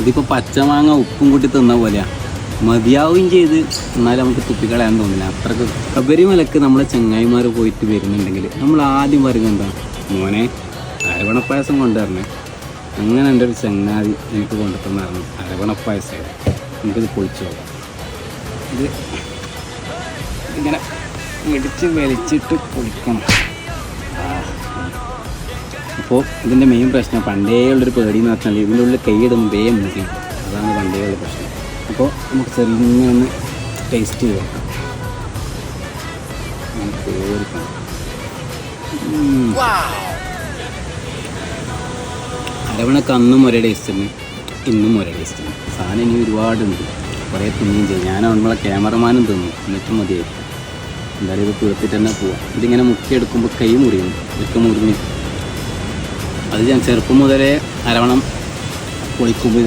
ഇതിപ്പോൾ പച്ചമാങ്ങ ഉപ്പും കൂട്ടി തിന്ന പോലെയാ. മതിയാവുകയും ചെയ്ത് എന്നാലും നമുക്ക് തുപ്പിക്കളയാൻ തോന്നില്ല. അത്രയ്ക്ക് ശബരിമലക്ക് നമ്മളെ ചങ്ങായിമാർ പോയിട്ട് വരുന്നുണ്ടെങ്കിൽ നമ്മൾ ആദ്യം പറയുന്നത് എന്താ? മോനെ അരവണപ്പായസം കൊണ്ടുവരണേ. അങ്ങനെ എന്റെ ഒരു ചങ്ങാതി എനിക്ക് കൊണ്ടുത്തന്നായിരുന്നു. അരവണപ്പായസം നമുക്കിത് പൊളിച്ചു പോകാം ഇത് ഇങ്ങനെ വെടിച്ച് വലിച്ചിട്ട് പൊളിക്കണം. അപ്പോൾ ഇതിന്റെ മെയിൻ പ്രശ്നം പണ്ടേ ഉള്ളൊരു പേടി എന്ന് പറഞ്ഞാൽ ഇതിന്റെ ഉള്ളിൽ കൈയിടുമ്പോൾ വേഗം മുറിയും അതാണ് പണ്ടേ ഉള്ള പ്രശ്നം. അപ്പോൾ നമുക്ക് ചെറിയ ഒന്ന് ടേസ്റ്റ് ചെയ്ത് നോക്കാം. നമുക്ക് ഓടിക്കണം ഉം. അരവണക്ക് അന്നും ഒരേ ടേസ്റ്റ് തന്നെ ഇന്നും ഒരേ ടേസ്റ്റ് തന്നെ സാധനം ഇനി ഒരുപാടുണ്ട് കുറേ തിന്നുകയും ചെയ്യും. ഞാൻ നമ്മളെ ക്യാമറമാനും തിന്നു. എന്നിട്ടും മതിയായിരിക്കും. എന്തായാലും ഇത് തീർത്തിട്ട് തന്നെ പോവാം. ഇതിങ്ങനെ മുക്കിയെടുക്കുമ്പോൾ കൈ മുറിയും. ഇതൊക്കെ മുറിഞ്ഞ് അത് ഞാൻ ചെറുപ്പം മുതലേ അരവണം പൊളിക്കുമ്പോൾ